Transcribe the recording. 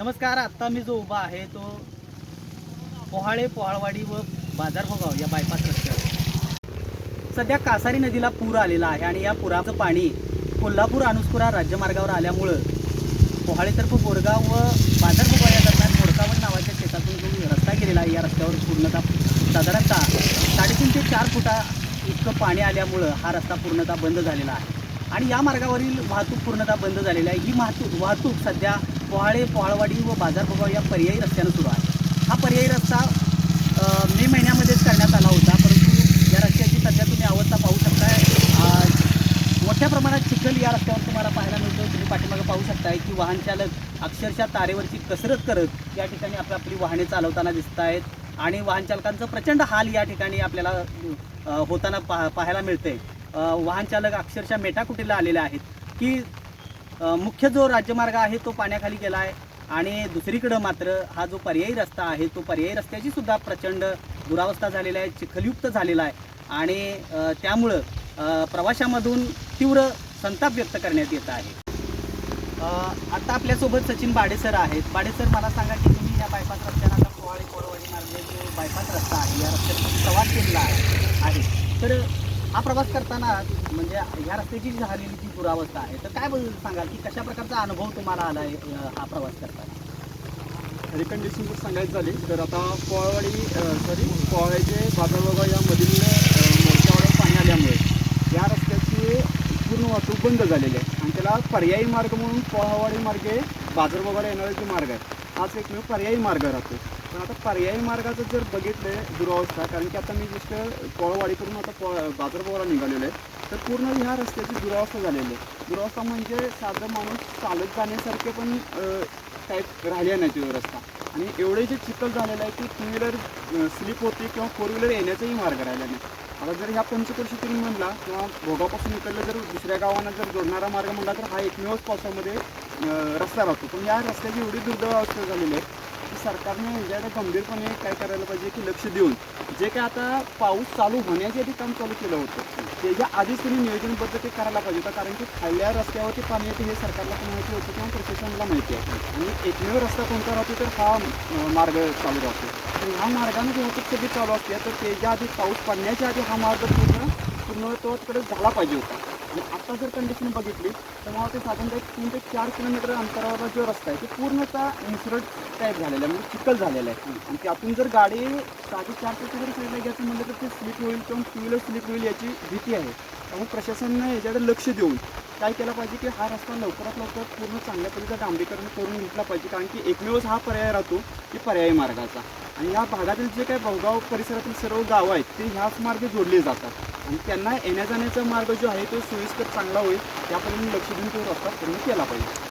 नमस्कार आत्ता मी जो उभा आहे तो पोहाळे पोहाळवाडी व बाजारभोगाव या बायपास रस्त्यावर. सध्या कासारी नदीला पूर आलेला आहे आणि या पुराचं पाणी कोल्हापूर अनुस्कुरा राज्यमार्गावर आल्यामुळं पोहाळेतर्फ बोरगाव व बाजारभोगाव या दरम्यान मोडकावण नावाच्या शेतातून जो रस्ता गेलेला आहे या रस्त्यावर पूर्णतः साधारणतः साडेतीन ते चार फुटा इतकं पाणी आल्यामुळं हा रस्ता पूर्णतः बंद झालेला आहे. आणि या मार्गावरील वाहतूक पूर्णतः बंद झालेली आहे. ही वाहतूक वाहतूक सध्या पोहाळे पोहाळवाडी व बाजारभोगाव या पर्यायी रस्त्यानं सुरू आहे. हा पर्यायी रस्ता मे महिन्यामध्येच करण्यात आला होता परंतु या रस्त्याची सध्या तुम्ही अवस्था पाहू शकताय. मोठ्या प्रमाणात चिखल या रस्त्यावर तुम्हाला पाहायला मिळतो तुम्ही पाठीमागं पाहू शकताय की वाहन चालक अक्षरशः तारेवरची कसरत करत या ठिकाणी आपली आपली वाहने चालवताना दिसत आहेत आणि वाहनचालकांचं प्रचंड हाल या ठिकाणी आपल्याला होताना पा पाहायला मिळते वाहनचालक अक्षरशः मेटाकुटीला आलेले आहेत की मुख्य जो राज्यमार्ग आहे तो पाण्याखाली गेला आहे. आणि दुसरीकडं मात्र हा जो पर्यायी रस्ता आहे तो पर्यायी रस्त्याची सुद्धा प्रचंड दुरावस्था झालेला आहे चिखलयुक्त झालेला आहे. आणि त्यामुळं प्रवाशामधून तीव्र संताप व्यक्त करण्यात येत आहे. आता आपल्यासोबत सचिन बाडेसर आहेत. बाडेसर मला सांगा की तुम्ही या बायपास रस्त्याला आता कोवाळी कोळवाडी मार्गे जो बायपास रस्ता आहे या रस्त्यात प्रवास केलेला आहे. तर हा प्रवास करताना म्हणजे ह्या रस्त्याची जी झालेली जी दुरावस्था आहे तर काय बदल सांगाल? की कशा प्रकारचा अनुभव तुम्हाला आला आहे अ, हा प्रवास करताना? रिकंडिशन जर सांगायचं झाली तर आता पोळवाडी सॉरी पोळ्याचे बाजारबाबा यामधील मोर्चावर पाणी आल्यामुळे या रस्त्याची पूर्ण वाहतूक बंद झालेली आहे. आणि त्याला पर्यायी मार्ग म्हणून पोळावाडी मार्गे बाजारबाबाला येणारा जो मार्ग आहे हाच एकमेव पर्यायी मार्ग राहतो. पण आता पर्यायी मार्गाचं जर बघितलं दुरावस्था कारण की आता मी जस्ट पोळवाडीकडून आता पो बाजारबाबाला निघालेलो आहे तर पूर्ण ह्या रस्त्याची दुरावस्था झालेली आहे. दुरावस्था म्हणजे साधं माणूस चालत जाण्यासारखे पण काही टाईप राहिले नाही तो रस्ता. आणि एवढे जे चिखल झालेलं आहे की टू व्हीलर स्लिप होते किंवा फोर व्हीलर येण्याचाही मार्ग राहिला नाही. आता जर ह्या पंचकृषीतून म्हणला किंवा भोगापासून इकडलं जर दुसऱ्या गावांना जर जोडणारा मार्ग म्हणला तर हा एकमेवच पावसामध्ये रस्ता राहतो पण या रस्त्याची एवढी दुर्दैव अवस्था झालेली आहे की सरकारने याच्याकडे गंभीरपणे काय करायला पाहिजे की लक्ष देऊन जे काय आता पाऊस चालू होण्याच्या आधी काम चालू केलं होतं त्याच्या आधीच तुम्ही नियोजनबद्ध ते करायला पाहिजे होतं कारण की खाल्ल्या रस्त्यावरती पाणी येते हे सरकारला पण माहिती होतं किंवा प्रशासनाला माहिती आहे. आणि एकमेव रस्ता कोणता राहतो तर हा मार्ग चालू राहतो. तर ह्या मार्गाने जी वाहतूक सगळी चालू असते तर त्याच्या आधी पाऊस पडण्याच्या आधी हा मार्ग पूर्ण पूर्णत्वाकडे झाला पाहिजे होता. आणि आता जर कंडिशन बघितली तर मला ते साधारणतः एक तीन ते चार किलोमीटर अंतरावरचा जो रस्ता आहे तो पूर्णतः निसरट टाईप झालेला आहे म्हणजे चिखल झालेला आहे. आणि त्यातून जर गाडी साडे चार ते जर साईडला घ्यायचं म्हणलं तर ते स्लिप होईल किंवा टू व्हीलर स्लिप होईल याची भीती आहे. त्यामुळे प्रशासनाने याच्याकडे लक्ष देऊन काय केलं पाहिजे की हा रस्ता लवकरात लवकर पूर्ण चांगल्या पद्धतीचं डांबरीकरण करून घेतला पाहिजे कारण की एकमेवच हा पर्याय राहतो की पर्यायी मार्गाचा. आणि या भागातील जे काही भाऊगाव परिसरातील सर्व गावं आहेत ते ह्याच मार्गे जोडले जातात. आणि त्यांना येण्या जाण्याचा मार्ग जो आहे तो सोयीस्कर चांगला होईल त्यापर्यंत लक्ष देऊन तो रस्ता पूर्ण केला पाहिजे.